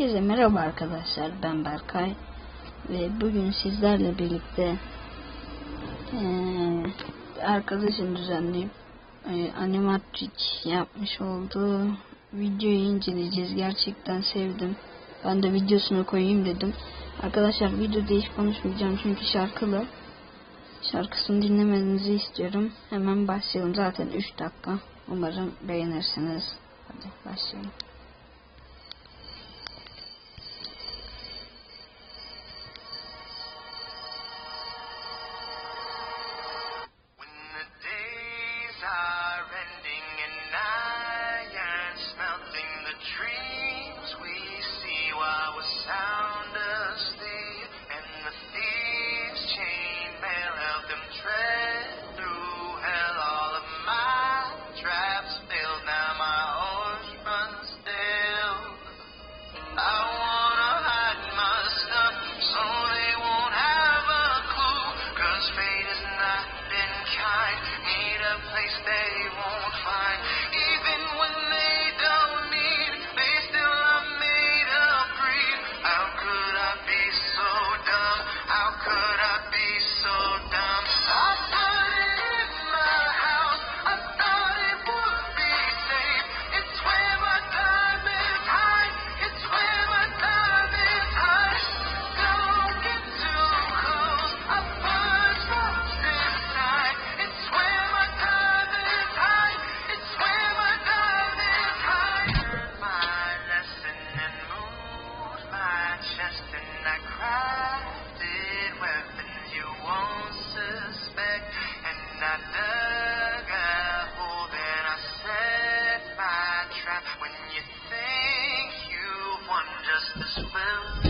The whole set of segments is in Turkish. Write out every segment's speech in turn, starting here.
Herkese merhaba arkadaşlar ben Berkay. Ve bugün sizlerle birlikte e, arkadaşın düzenleyip e, animatik yapmış olduğu videoyu inceleyeceğiz. Gerçekten sevdim. Ben de videosunu koyayım dedim. Arkadaşlar videoda hiç konuşmayacağım çünkü şarkılı. Şarkısını dinlemenizi istiyorum. Hemen başlayalım. Zaten 3 dakika. Umarım beğenirsiniz. Hadi başlayalım. when you think you've won just this well.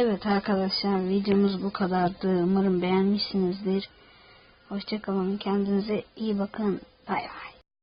Evet arkadaşlar videomuz bu kadardı. Umarım beğenmişsinizdir. Hoşçakalın. Kendinize iyi bakın. Bay bay.